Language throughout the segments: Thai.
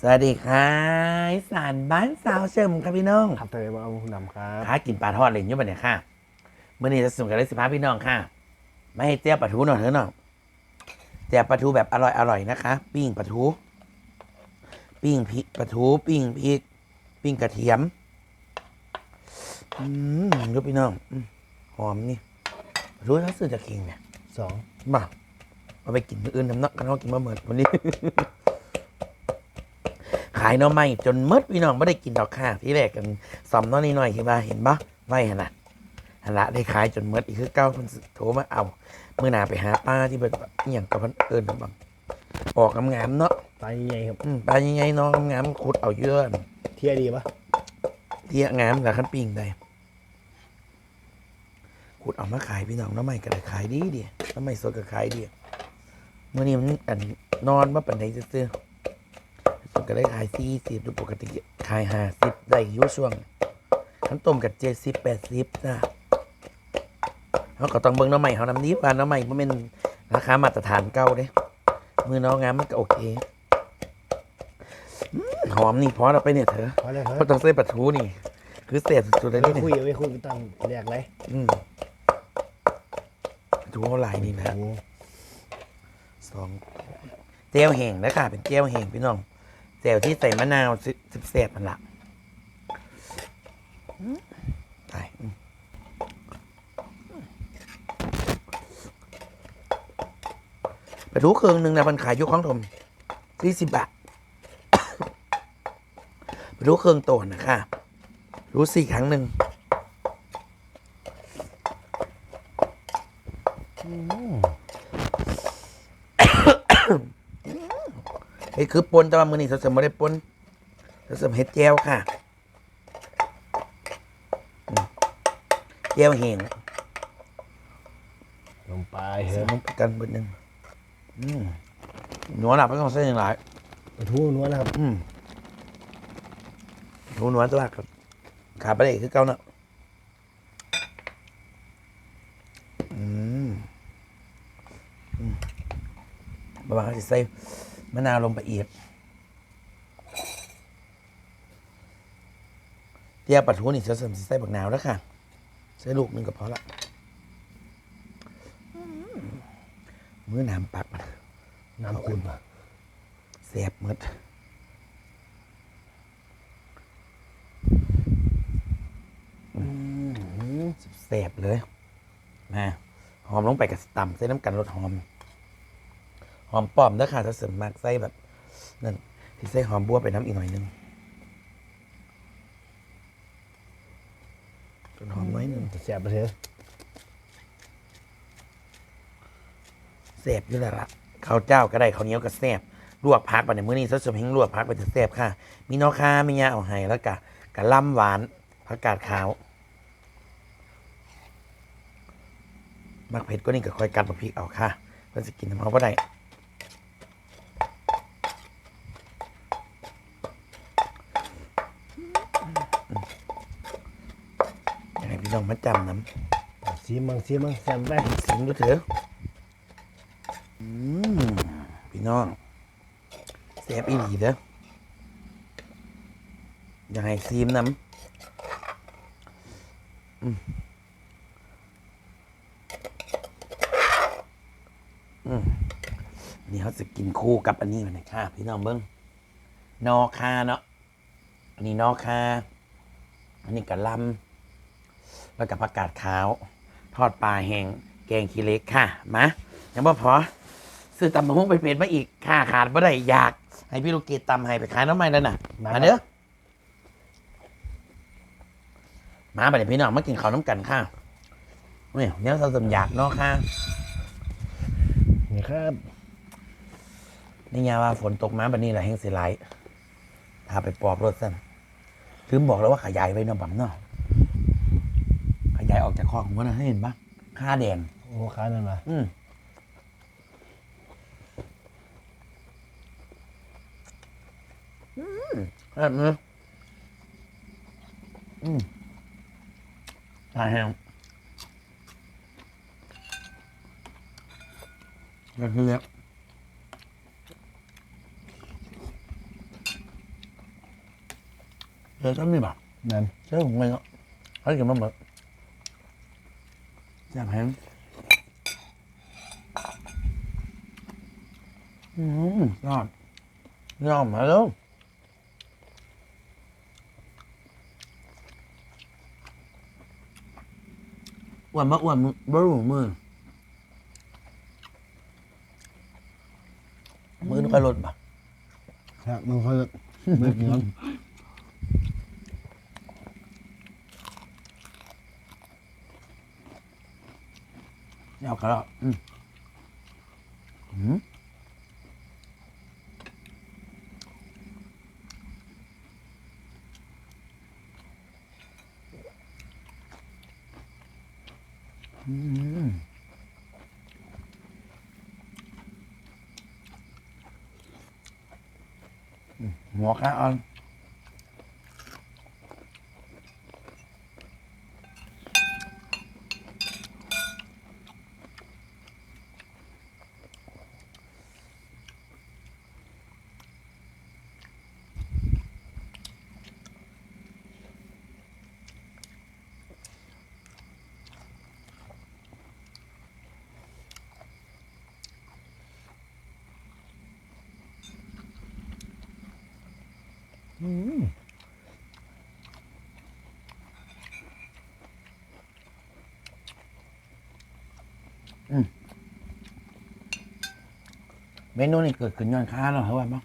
สวัสดีค่ะอีสานบ้านสาวเชิมครับพี่น้องครับเตยมาเอาดำครับค้ากินปลาทอดเลยอยุ่บันเนี่ยค่ะเมื่อนี้จะสุ่มกันได้สิบห้าพี่น้องค่ะ ไม่ให้เตี้ยปลาทูหน่อยเถอะน้องเตี้ยปลาทูแบบอร่อยอร่อยนะคะ ปิ้งปลาทู ปิ้งพริกปลาทู ปิ้งพริก ปิ้งกระเทียม อืมดูพี่น้องอืมหอมนี่ปลาทูถ้าซื้อจากคิงเนี่ยสองมาเอาไปกินมื้ออื่นทำเนักกันเขากินมาเหมือนวันนี้ขายหน้อไม้จนหมดพี่น้องไม่ได้กินดอกค่ะที่แรกกันสอมน้อยนิดหน่อยเห็นปะเห็นปะไว้ขนาดหันละได้ขายจนหมดอีกคือเก้าคนโทรมาเอาเมื่อหนาไปหาป้าที่เป็นแบบอหย่างกับพันเอิญทำบังออกงามๆเนาะไตใหญ่ครับอืมปลาใหญ่ๆเนาะงามๆขุดเอาเยอะเที่ยดีปะเที่ยงามแต่ขั้นปิ้งได้ขุดเอามาขายพี่น้องหน้อไม้ก็ได้ขายดีดีหน้อไม้สดก็ขายดีเมื่อนี้มันอันนอนมาปันไหนซื้อๆสุด ก็ได้ขายสี่สิบดูปกติขายห้าสิบได้อยู่ช่วงทั้งต้มกับเจ็ดสิบแปดสิบจ้าเขาก็ต้องเบิ่งหน้อไม้เขานำนี้ว่าหน้อไม้มันเป็นราคามาตรฐานเก่าเด้มือน้องงามมันก็โอเคอืมหอมนี่พอเราไปเนี่ยเถอะพอแล้วคก็รับต้องใส่ปลาทูนี่ คือเศษสุดๆเลยไม่นี่คุยเนี่ยไม่คุยตั้งแรกเลยอืมปลาทูเอาหลายนี่นะ โอ้สองเจลแห้งนะค่ะเป็นเจลแห้งพี่น้อง เจลที่ใส่มะนาวสิบเศษมันละอืมตายอืมปลาทูเครื่องหนึ่งนะมันขายอยุคของผมสี่สิบบาทปลาทูเครื่องโตนนะคะ รู้สี่ครั้งหนึ่ง เฮ้ยคือปนแต่ว่ามือนี้เราจะไม่ได้ปนเราจะเฮ็ดแจวค่ะอืมแจวแห้งลงไปใส่เฮ้ยลงไปกันเบิดหนึ่งอืมหนัวหนับไม่ต้องใส่อย่างไรปลาทูนัวนะครับ อืมหนูหนัวตัวครับขาไปเลยคือเก่าเนาะอืมอืมบางทีใส่ มะนาวลงไปอีกเตี้ยปลาทูนี่จะเสริมสิใส่บักนาวแล้วค่ะใส่ลูกหนึ่งก็พอละอืมมือนามปักมันน้ำขุ่นปะแสบหมดแสบเลย มา หอมลงไปกับต่ำใส่น้ำกันรสหอม หอมป้อมนะค่ะถ้าเสริมมากใส่แบบนั่นที่ใส่หอมบัวไปน้ำอีกหน่อยนึงจนหอมน้อยนึงจะแสบไปเถอะแสบอยู่แล้วล่ะข้าวเจ้าก็ได้ข้าวเหนียวก็แสบลวกพักไปในมื้อนี้ซะสมเฮงลวกพักไปจะแสบค่ะ มีนอคามียาเอาให้แล้วก็กะล่ำหวานผักกาดขาว มักเผ็ดก็นี่ก็คอยกัดมาพริกเอาค่ะเพื่อจะกินน้ำเอาก็ได้ยังไงพี่น้องมา จำน้ำซีมังซีมังแซมไปสิงดูเถอะพี่น้องแซ่บอีหลีเด้ออยากให้ซีมน้ำอืมอืมนี่เขาจะกินคู่กับอันนี้มันนะค่ะพี่น้องเบิ้งนอคาเนาะอันนี้นอคาอันนี้กะลำ แล้วกับผักกาดขาว ทอดปลาแห้งแกงขี้เหล็กค่ะ มายังบ่พอซื้อตำมะฮุ่งไปเป็ดมาอีกค่าขาดบ่ได้อยาก ให้พี่ลูกเกดตำให้ไปขายน้ำมันแล้วน่ะ มาเด้อมาไปเดี๋ยวพี่น้องมากินข้าวน้ำกันค่ะเนี่ยเนี่ยเราสมอยากเนาะค่ะนี่ครับนี่ยาว่าฝนตกมาบันนี้แหละแห้งสิไหลพาไปปอบรถสั้นลืมบอกแล้วว่าขยายไว้เนาะบั๋มเนาะขยายออกจากคอกผมนะให้เห็นปะค่าแดง โอ้ค้านั่นมาอืมอืมแบบนี้อืมตายแห้งก็คืออซ้ำนี่บ่นั่น เชื่อผมไหมเนาะเขาจะมาแบ บแซ่บแห้งอืมยอดยอดมาแล้วอ้วนมาอ้วนมือบรูมือมือนึกไปรถป่ะครับมันเขาจะไม่กิน มันยาวกันแล้วอืมอืมอืมอืมหัวข้าอ่อนอืมอืม เมนูนี้เกิดขึ้นย้อนค้าแล้วเหรอว่าบ้ง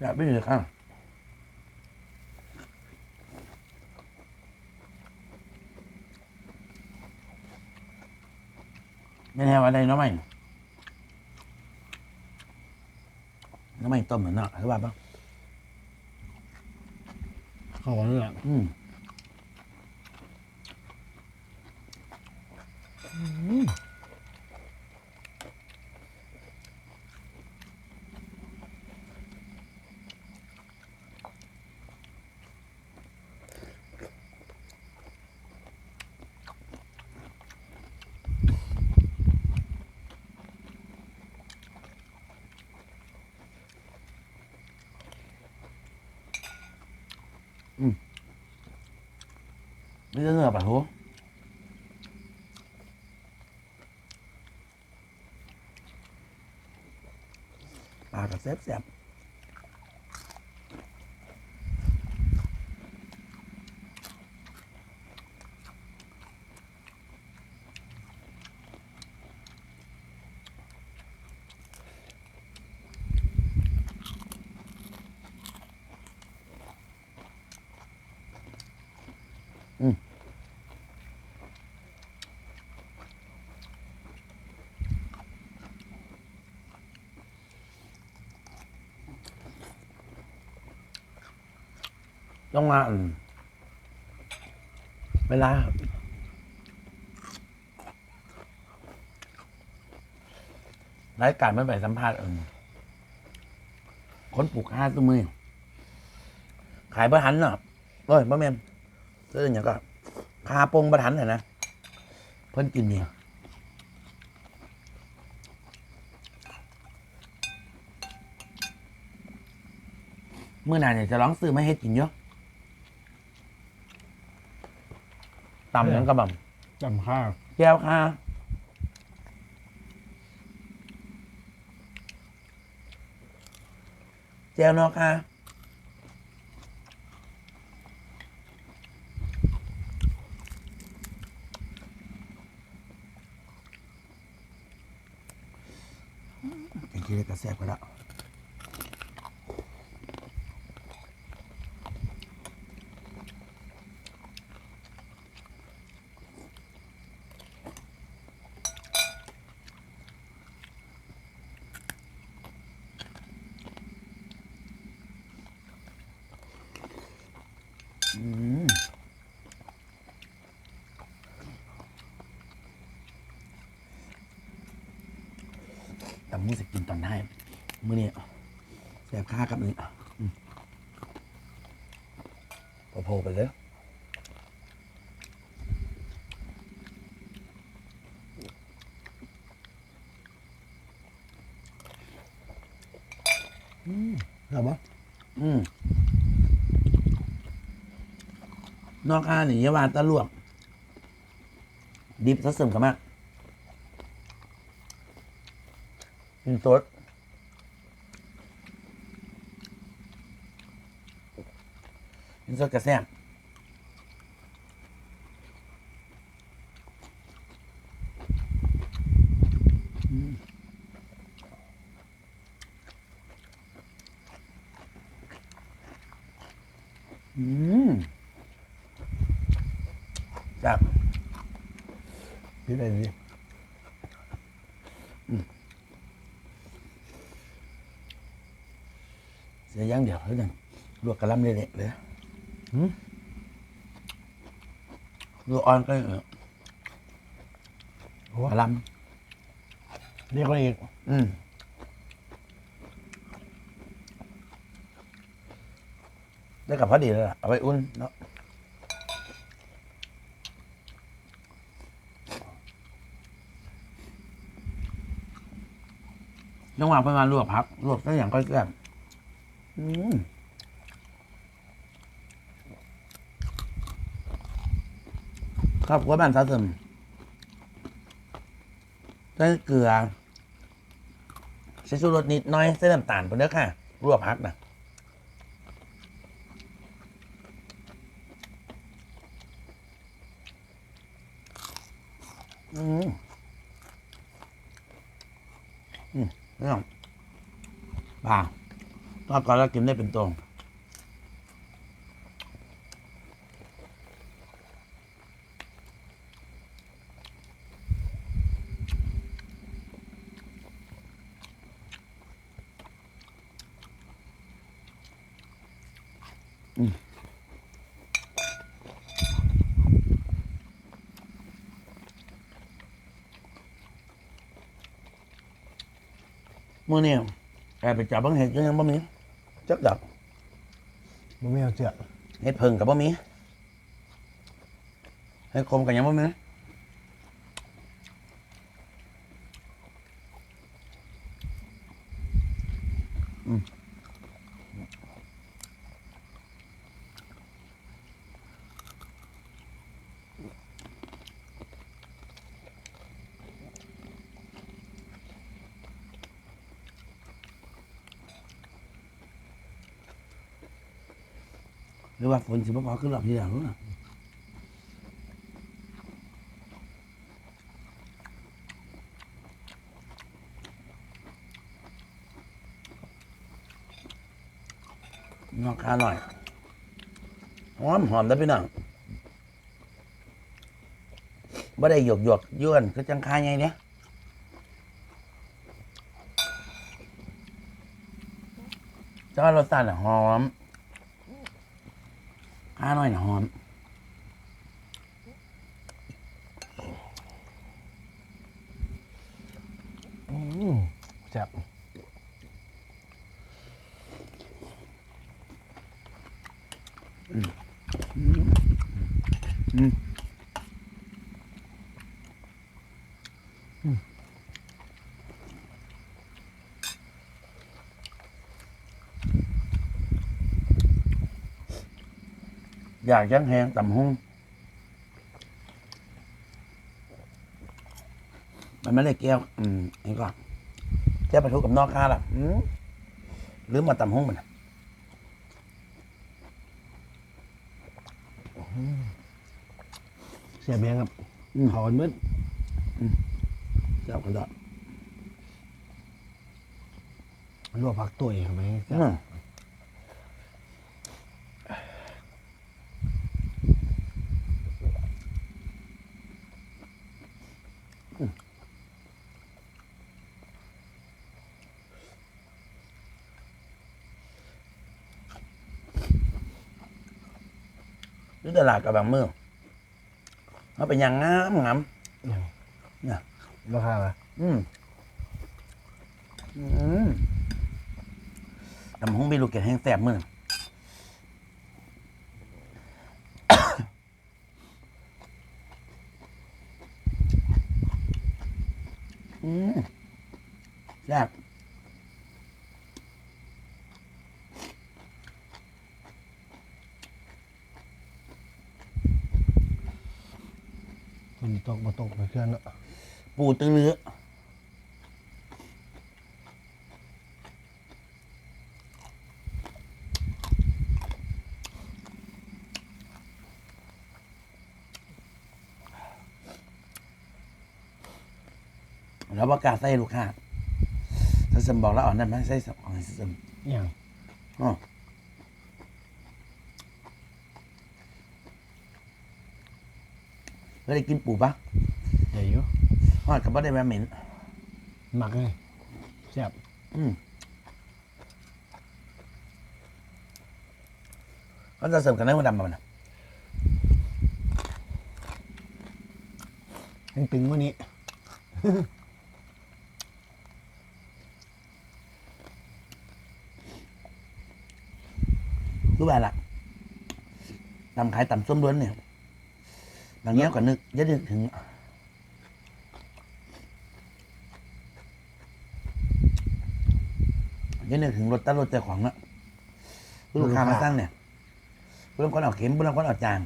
อยากไปเลยค่ะไม่แน่ว่าได้น้องใหม่ น้องใหม่ต้มเหมือนเนาะหรือว่าปะเข้ากันนี่แหละอืมไม่ได้เนื้อปะโห ปลากับแซ่บ ต้องมาอืมเวลารายการไมันไปสัมภาษณ์อืมคนปลูกข้าตัวมือ ขายบะหันเนาะเอ้ยบะเมนซื้ออย่างก็คาปงบะหันน่ะนะ เพิ่นกินเนี่ยเมื่อนานเนี่ยจะร้องซื้อมาให้กินเยอะ ตำยังกระบจำข้าวำแก้วค่ะแก้วเนอกค่ะกินกินกระแสบก็แล้ว มึงสิกินตอนได้มื้อนี้แบบข้ากับนี้พอๆไปเลยอืมเหรอปะอืมนอกอ่าหนี้วานตะลวก ดิบซะเสริมกันมาก กินสดกินสดกระแซบอืมอืมจับพี่ได้ดิเสีย อย่างเดียวเท่านั้นลวกกระหลำเละๆเลยหืมลวกอ่อนก็เออโอ้กระหลเรียกว่าอีกำอืมได้กับพอดีแล้วล่ะเอาไปอุ่นเนาะระหว่างประมาณลวกพักลวกได้อย่างก็แซ่บ อืมครับว่าบ้านสาเสริมใส่เกลือใส่ชูรสนิดน้อยใส่น้ำตาลไปเด้อค่ะลวกพักนะอืมอืมเรื่องบาง ทอดก่อนแล้วกินได้เป็นตรงมื่อนี้แอบไปจับบังเห็ดก็ยังบ่มี จักดับมันไม่เอาเจือเห็ดเพิงกับบ่มีเห็ดคมกับยังบ่มี หรือว่าฝนสิบพอขึ้นรอบที่แล้วนะนอกคาหน่อยหอมหอมได้อพี่น้องบ่ได้หยกหยกย้วนคือจังคายไงเนี่ยจ้ารสชาติหอม ข้าหน่อยนะหอมอืมแซ่บอืมอืม ยากยังแหงต่ำหุ้งมันไม่ได้แก้วอืมนี่ก็แก้วปลาทูกับนอกข้าล่ะอืมหรือมาต่ำหุ้งมันน่ะเสียบแมงครับอืมเขากันมืดเจ้าก็ได้ลวกผักตุ๋ยครับไหมอืมห รือตลาดกับบางมือเขาเป็นอย่างงามงามราคาอะไรอืมอืมตำห้องมีลูกเกดแห้งแสบมืออืมแซ่บ ตกมาตกไปเคลื่อนเนาะปูตื้อเนื้อแล้วประกล้าศใส่ลูกค้าถ้าสมบอกแล้วอ่อนนั่นไหมใส่สมของสมอย่างอ๋อ แล้วได้กินปูปะใหญ่อยู่ทอดกับบ่ได้แม่เหม็นหมักเลยแซ่บอืมเขาจะเสริมกันได้มาดำมานะยังตึงกว่านี้ รู้ป่ะล่ะตำขายตำส้มล้วนเนี่ย บางเงี้ยก็นึกจะนึกถึงยังนึกถึงรถตั้งรถเจ้าของเนะลูกค้ามาตั้งเนี่ยผู้ลางคนเอาเค็มผู้ลางคนเอาจาง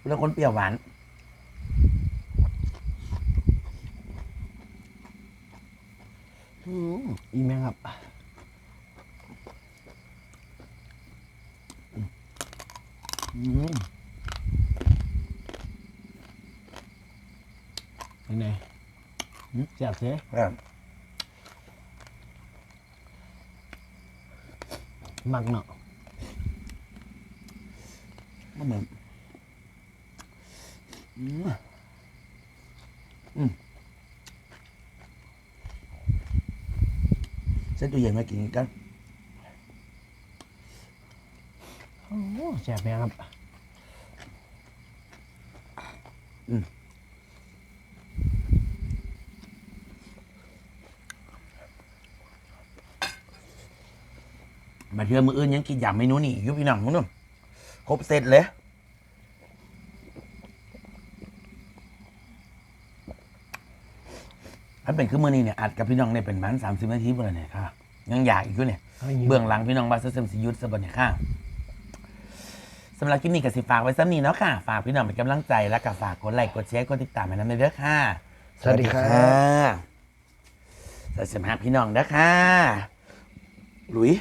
ผู้ลางคนเปรี้ยวหวานอืมอีแม่ครับอืม เป็นไงแซ่บเสียครับหมักเนาะมันเหมือนอืมอืมเส้นตู้เย็นมากินกันโอ้แซ่บแม่ครับมาเทือมืออื่นยังกินยำเมนูนี่อยุพี่น้องมึงนู่นครบเสร็จเลยถ้าเป็นคือมือนี้เนี่ยอัดกับพี่น้องเนี่ยเป็นมันสามสิบนาทีเบอร์เนี่ยค่ะ ยังอยากอีกอยู่เนี่ยเอาอย่างนี้เบื้องหลังพี่น้องบาสเซมสิยุทธสบันเนี่ยค่ะสำหรับคลิปนี้ก็สิฝากไว้ซ้ำนี้เนาะค่ะ ฝากพี่น้องเป็นกำลังใจและก็ฝากกดไลค์กดแชร์กดติดตามให้น้ำเด้อค่ะ สวัสดีครับสวัสดีค่ะพี่น้องเด้อค่ะ หลุย